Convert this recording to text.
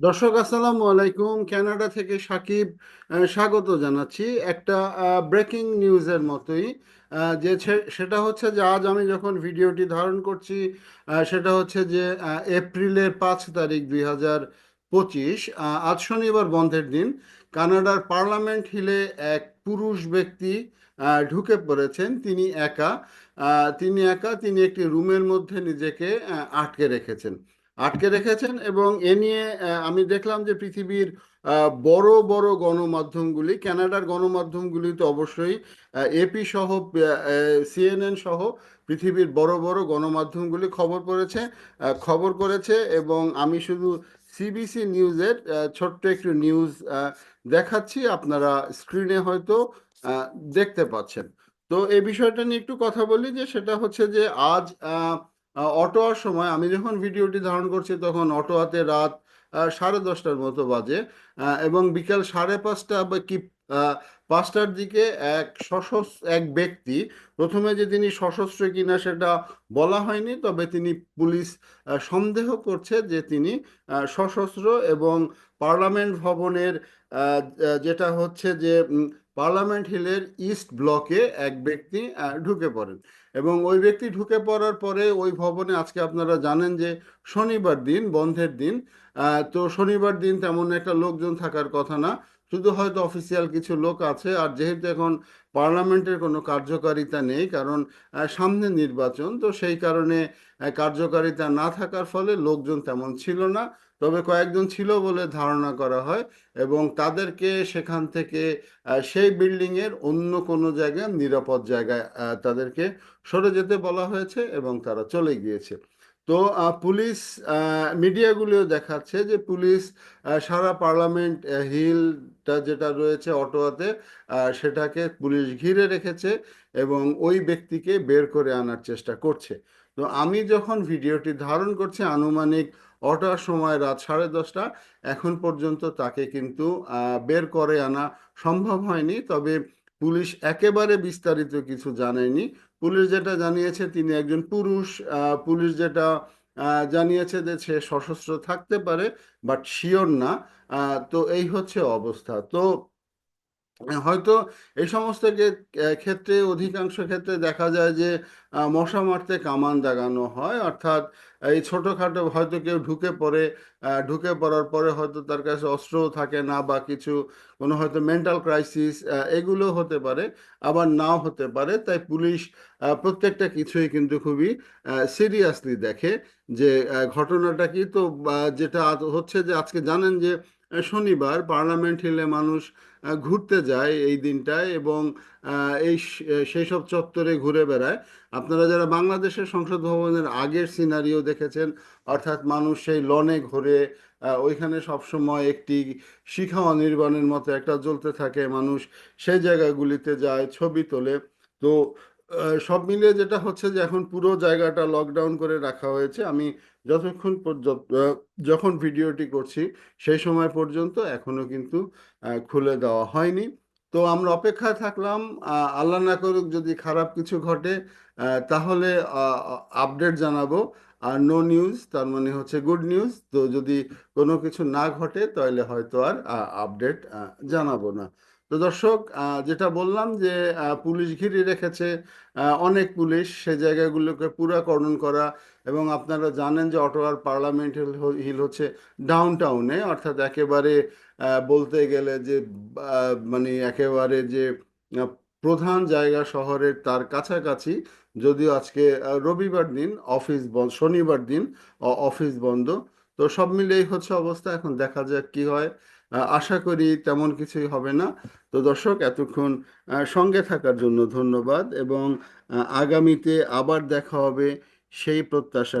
দর্শক, আসসালামু আলাইকুম। কানাডা থেকে সাকিব স্বাগত জানাচ্ছি। একটা ব্রেকিং নিউজের মতোই যে সেটা হচ্ছে যে আজ আমি যখন ভিডিওটি ধারণ করছি সেটা হচ্ছে যে এপ্রিলের পাঁচ তারিখ দুই হাজার পঁচিশ আজ শনিবার বন্ধের দিন, কানাডার পার্লামেন্ট হিলে এক পুরুষ ব্যক্তি ঢুকে পড়েছেন। তিনি একা তিনি একা, তিনি একটি রুমের মধ্যে নিজেকে আটকে রেখেছেন। আটকে রেখেছেন এবং এ নিয়ে আমি দেখলাম যে পৃথিবীর বড় বড় গণমাধ্যমগুলি কানাডার গণমাধ্যমগুলি তো অবশ্যই এপি সহ সিএনএন সহ পৃথিবীর বড় বড় গণমাধ্যমগুলি খবর করেছে খবর করেছে এবং আমি শুধু সিবিসি নিউজের ছোট্ট একটু নিউজ দেখাচ্ছি, আপনারা স্ক্রিনে হয়তো দেখতে পাচ্ছেন। তো এই বিষয়টা নিয়ে একটু কথা বলি যে সেটা হচ্ছে যে আজ অটোয়ার সময় আমি যখন ভিডিওটি ধারণ করছি তখন অটোয়াতে রাত সাড়ে দশটার মতো বাজে এবং বিকাল সাড়ে পাঁচটা বা কি পাঁচটার দিকে এক সশস্ত্র, এক ব্যক্তি, প্রথমে যে তিনি সশস্ত্র কিনা সেটা বলা হয়নি, তবে তিনি পুলিশ সন্দেহ করছে যে তিনি সশস্ত্র এবং পার্লামেন্ট ভবনের যেটা হচ্ছে যে পার্লামেন্ট হিলের ইস্ট ব্লকে এক ব্যক্তি ঢুকে পড়েন। এবং ওই ব্যক্তি ঢুকে পড়ার পরে ওই ভবনে, আজকে আপনারা জানেন যে শনিবার দিন, বন্ধের দিন তো শনিবার দিন তেমন একটা লোকজন থাকার কথা না। শুধু হয়তো অফিসিয়াল কিছু লোক আছে, আর যেহেতু এখন পার্লামেন্টের কোনো কার্যকারিতা নেই, কারণ সামনে নির্বাচন, তো সেই কারণে কার্যকারিতা না থাকার ফলে লোকজন তেমন ছিল না। তবে কয়েকজন ছিল বলে ধারণা করা হয় এবং তাদেরকে সেখান থেকে সেই বিল্ডিংয়ের অন্য কোনো জায়গায়, নিরাপদ জায়গায় তাদেরকে সরে যেতে বলা হয়েছে এবং তারা চলে গিয়েছে। তো পুলিশ মিডিয়াগুলিও দেখাচ্ছে যে পুলিশ সারা পার্লামেন্ট হিলটা যেটা রয়েছে অটোয়াতে সেটাকে পুলিশ ঘিরে রেখেছে এবং ওই ব্যক্তিকে বের করে আনার চেষ্টা করছে। তো আমি যখন ভিডিওটি ধারণ করছি, আনুমানিক অটোর সময় রাত সাড়ে দশটা, এখন পর্যন্ত তাকে কিন্তু বের করে আনা সম্ভব হয়নি। তবে পুলিশ একেবারে বিস্তারিত কিছু জানায়নি। পুলিশ যেটা জানিয়েছে, তিনি একজন পুরুষ। পুলিশ যেটা জানিয়েছে যে সে সশস্ত্র থাকতে পারে, বাট শিওর না। তো এই হচ্ছে অবস্থা। তো হয়তো এই সমস্ত ক্ষেত্রে, অধিকাংশ ক্ষেত্রে দেখা যায় যে মশা মারতে কামান দাগানো হয়। অর্থাৎ, এই ছোটোখাটো হয়তো কেউ ঢুকে পড়ে ঢুকে পড়ার পরে হয়তো তার কাছে অস্ত্রও থাকে না বা কিছু, কোনো হয়তো মেন্টাল ক্রাইসিস এগুলো হতে পারে, আবার নাও হতে পারে। তাই পুলিশ প্রত্যেকটা কিছুই কিন্তু খুবই সিরিয়াসলি দেখে যে ঘটনাটা কি? তো যেটা হচ্ছে যে, আজকে জানেন যে শনিবার পার্লামেন্ট হিলে মানুষ ঘুরতে যায় এই দিনটায় এবং এই সেই সব চত্বরে ঘুরে বেড়ায়। আপনারা যারা বাংলাদেশের সংসদ ভবনের আগের সিনারিও দেখেছেন, অর্থাৎ মানুষ সেই লনে ঘুরে ওইখানে সবসময় একটি শিখা অনির্বাণের মতো একটা জ্বলতে থাকে, মানুষ সেই জায়গাগুলিতে যায়, ছবি তোলে। তো সব মিলিয়ে যেটা হচ্ছে যে এখন পুরো জায়গাটা লকডাউন করে রাখা হয়েছে। আমি যতক্ষণ যখন ভিডিওটি করছি, সেই সময় পর্যন্ত এখনও কিন্তু খুলে দেওয়া হয়নি। তো আমরা অপেক্ষায় থাকলাম আল্লাহ না করুক যদি খারাপ কিছু ঘটে তাহলে আপডেট জানাব। আর নো নিউজ তার মানে হচ্ছে গুড নিউজ তো যদি কোনো কিছু না ঘটে, তাহলে হয়তো আর আপডেট জানাব না। তো দর্শক যেটা বললাম যে পুলিশ ঘিরে রেখেছে অনেক পুলিশ সে জায়গাগুলোকে পুরা কর্ডন করা এবং আপনারা জানেন যে অটোয়ার পার্লামেন্ট হিল হচ্ছে ডাউন টাউনে অর্থাৎ একেবারে বলতে গেলে যে মানে একেবারে যে প্রধান জায়গা শহরের তার কাছাকাছি, যদিও আজকে রবিবার দিন, অফিস বন্ধ শনিবার দিন অফিস বন্ধ। তো সব মিলিয়েই হচ্ছে অবস্থা। এখন দেখা যাক কি হয়। আশা করি তেমন কিছুই হবে না। তো দর্শক, এতক্ষণ সঙ্গে থাকার জন্য ধন্যবাদ এবং আগামীতে আবার দেখা হবে সেই প্রত্যাশা